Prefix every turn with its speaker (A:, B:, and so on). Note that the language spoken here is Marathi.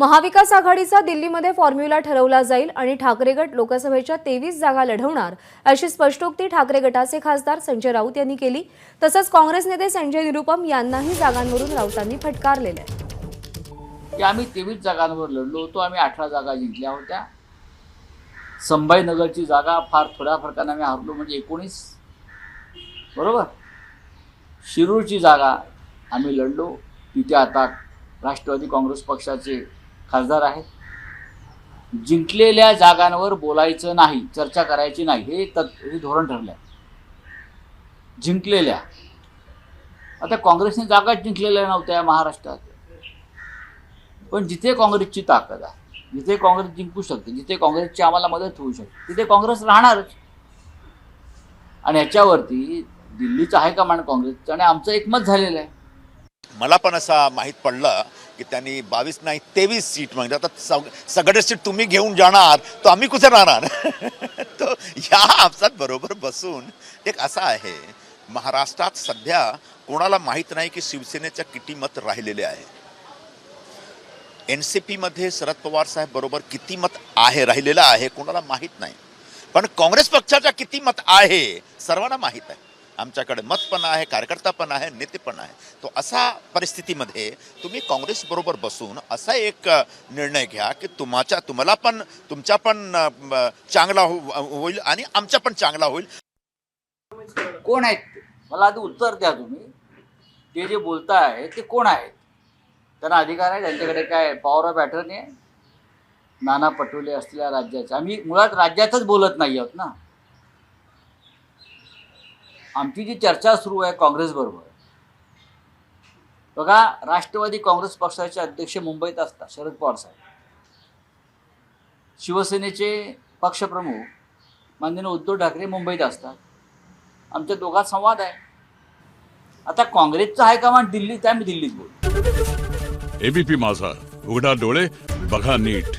A: महाविकास आघाडीचा दिल्लीमध्ये फॉर्म्युला ठरवला जाईल आणि ठाकरे गट लोकसभेच्या तेवीस जागा लढवणार अशी स्पष्टोक्ती ठाकरे गटाचे खासदार संजय राऊत यांनी केली. तसंच काँग्रेस नेते संजय निरुपम यांनाही जागांवरून राऊतांनी फटकारलेलं आहे.
B: की आम्ही तेवीस जागांवर लढलो होतो आम्ही अठरा जागा जिंकल्या होत्या. संभाजीनगरची जागा फार थोड्या फरकाने आम्ही हरलो म्हणजे एकोणीस. बरोबर? शिरूरची जागा आम्ही लढलो. तिथे आता राष्ट्रवादी काँग्रेस पक्षाचे खासदार आहेत. जिंकलेल्या जागांवर बोलायचं नाही चर्चा करायची नाही हे तत् हे धोरण ठरलं आहे जिंकलेल्या. आता काँग्रेसने जागाच जिंकलेल्या नव्हत्या महाराष्ट्रात. पण जिथे काँग्रेसची ताकद आहे जिथे काँग्रेस जिंकू शकते जिथे काँग्रेसची आम्हाला मदत होऊ शकते तिथे काँग्रेस राहणारच. आणि ह्याच्यावरती दिल्लीचं हायकमांड काँग्रेसचं आणि आमचं एकमत झालेलं आहे.
C: मला पण असा माहीत पडलं की त्यांनी बावीस नाही तेवीस सीट मागितली. आता सग सगळे सीट तुम्ही घेऊन जाणार तर आम्ही कुठे राहणार? तो या आपसात बरोबर बसून एक असा आहे महाराष्ट्रात सध्या कोणाला माहीत नाही की शिवसेनेच्या किती मत राहिलेले आहे. एन सी पीमध्ये शरद पवार साहेब बरोबर किती मत आहे राहिलेलं आहे कोणाला माहीत नाही. पण काँग्रेस पक्षाच्या किती मत आहे सर्वांना माहीत आहे. आमच्याकडे मत पण आहे कार्यकर्ता पण आहे नेते पण आहे. तो असा परिस्थितीमध्ये तुम्ही काँग्रेसबरोबर बसून असा एक निर्णय घ्या की तुमच्या तुम्हाला पण तुमचा पण चांगला हो होईल आणि आमचा पण चांगला होईल.
B: कोण आहेत मला आधी उत्तर द्या तुम्ही. ते जे बोलताय ते कोण आहेत? त्यांना अधिकार आहे त्यांच्याकडे काय पॉवर ऑफ अटर्नी आहे? नाना पटोले असलेल्या राज्याच्या आम्ही मुळात राज्यातच बोलत नाही आहोत ना. आमची जी चर्चा सुरू आहे काँग्रेसबरोबर बघा राष्ट्रवादी काँग्रेस पक्षाचे अध्यक्ष मुंबईत असतात शरद पवार साहेब. शिवसेनेचे पक्षप्रमुख माननीय उद्धव ठाकरे मुंबईत असतात. आमच्या दोघात संवाद आहे. आता काँग्रेसचा का दिल्लीत आहे आम्ही दिल्लीत बोल.
D: एबीपी माझा. उघडा डोळे बघा नीट.